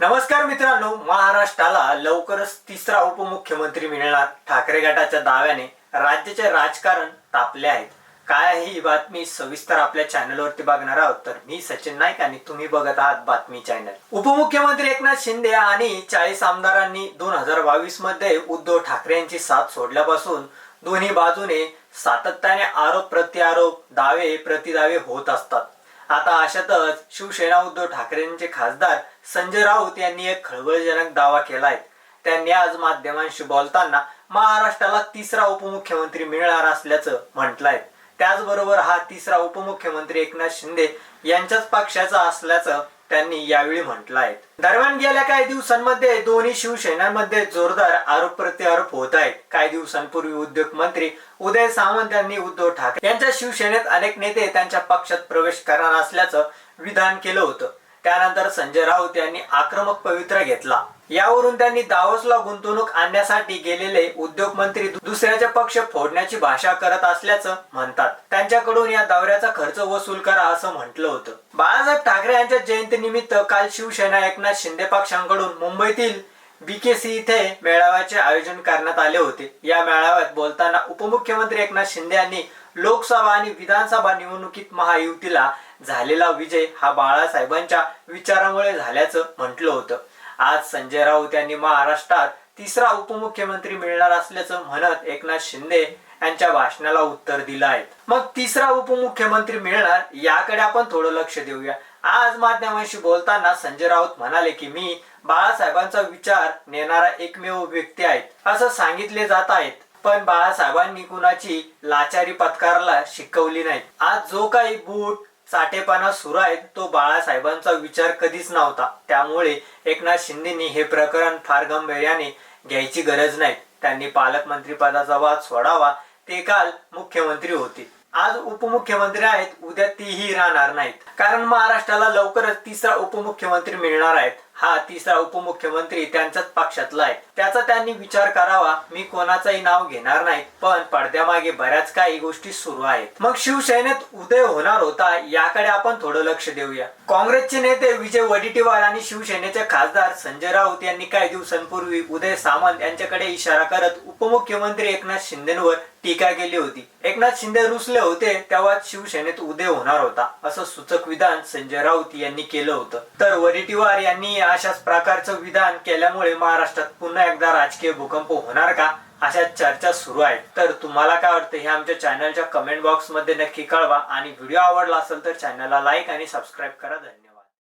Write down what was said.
नमस्कार मित्रांनो महाराष्ट्राला लवकरच तिसरा उपमुख्यमंत्री मिळणार. ठाकरे गटाच्या दाव्याने राज्याचे राजकारण तापले आहेत काय आहे ही बातमी सविस्तर आपल्या चॅनलवरती बघणार आहोत. तर मी सचिन नाईक आणि तुम्ही बघत आहात बातमी चॅनल. उपमुख्यमंत्री एकनाथ शिंदे आणि चाळीस आमदारांनी दोन हजार बावीसमध्ये उद्धव ठाकरे यांची साथ सोडल्यापासून दोन्ही बाजूने सातत्याने आरोप प्रत्यारोप दावे प्रतिदावे होत असतात. आता अशातच शिवसेना उद्धव ठाकरेंचे खासदार संजय राऊत यांनी एक खळबळजनक दावा केलाय. त्यांनी आज माध्यमांशी बोलताना महाराष्ट्राला तिसरा उपमुख्यमंत्री मिळणार असल्याचं म्हटलंय. त्याचबरोबर हा तिसरा उपमुख्यमंत्री एकनाथ शिंदे यांच्याच पक्षाचा असल्याचं त्यांनी यावेळी म्हटलं आहे दरम्यान गेल्या काही दिवसांमध्ये दोन्ही शिवसेनांमध्ये जोरदार आरोप प्रत्यारोप होत आहेत. काही दिवसांपूर्वी उद्योग मंत्री उदय सावंत यांनी उद्धव ठाकरे यांच्या शिवसेनेत अनेक नेते त्यांच्या पक्षात प्रवेश करणार असल्याचं विधान केलं होतं. त्यानंतर संजय राऊत यांनी आक्रमक पवित्रा घेतला. यावरून त्यांनी दावोसला गुंतवणूक आणण्यासाठी गेलेले उद्योग मंत्री दुसऱ्याचे पक्ष फोडण्याची भाषा करत असल्याचं म्हणतात. त्यांच्याकडून या दौऱ्याचा खर्च वसूल करा असं म्हटलं होतं. बाळासाहेब ठाकरे यांच्या जयंतीनिमित्त काल शिवसेना एकनाथ शिंदे पक्षांकडून मुंबईतील बीकेसी इथे मेळाव्याचे आयोजन करण्यात आले होते. या मेळाव्यात बोलताना उपमुख्यमंत्री एकनाथ शिंदे यांनी लोकसभा आणि विधानसभा निवडणुकीत महायुतीला झालेला विजय हा बाळासाहेबांच्या विचारामुळे झाल्याचं म्हटलं होतं. आज संजय राऊत यांनी महाराष्ट्रात तिसरा उपमुख्यमंत्री मिळणार असल्याचं म्हणत एकनाथ शिंदे यांच्या भाषणाला उत्तर दिलं आहे. मग तिसरा उपमुख्यमंत्री मिळणार याकडे आपण थोडं लक्ष देऊया. आज माध्यमांशी बोलताना संजय राऊत म्हणाले की मी बाळासाहेबांचा विचार नेणारा एकमेव व्यक्ती आहेत असं सांगितले जात आहेत. पण बाळासाहेबांनी कुणाची लाचारी पत्कराला शिकवली नाही. आज जो काही बूट साठेपणा सुरू आहे तो बाळासाहेबांचा विचार कधीच नव्हता. त्यामुळे एकनाथ शिंदेनी हे प्रकरण फार गंभीर्याने घ्यायची गरज नाही. त्यांनी पालकमंत्री पदाचा वाद सोडावा ते काल मुख्यमंत्री होते. आज उपमुख्यमंत्री आहेत उद्या तीही राहणार नाहीत. कारण महाराष्ट्राला लवकरच तिसरा उपमुख्यमंत्री मिळणार आहेत. हा तिसरा उपमुख्यमंत्री त्यांच्याच पक्षातला आहे. त्याचा त्यांनी विचार करावा. मी कोणाचंही नाव घेणार नाही पण पडद्यामागे बऱ्याच काही गोष्टी सुरू आहेत. मग शिवसेनेत उदय होणार होता याकडे आपण थोडं लक्ष देऊया. काँग्रेसचे नेते विजय वडेट्टीवार आणि शिवसेनेचे खासदार संजय राऊत यांनी काही दिवसांपूर्वी उदय सामंत यांच्याकडे इशारा करत उपमुख्यमंत्री एकनाथ शिंदेवर टीका केली होती. एकनाथ शिंदे रुसले होते तेव्हा शिवसेनेत उदय होणार होता असं सूचक विधान संजय राऊत यांनी केलं होतं. तर वडेट्टीवार यांनी अशाच प्रकारचं विधान केल्यामुळे महाराष्ट्रात पुन्हा एकदा राजकीय भूकंप होणार का? अशा चर्चा सुरू आहेत. तर तुम्हाला काय वाटतं हे आमच्या चॅनलच्या कमेंट बॉक्समध्ये नक्की कळवा. आणि व्हिडिओ आवडला असेल तर चॅनलला लाईक आणि सबस्क्राईब करा. धन्यवाद.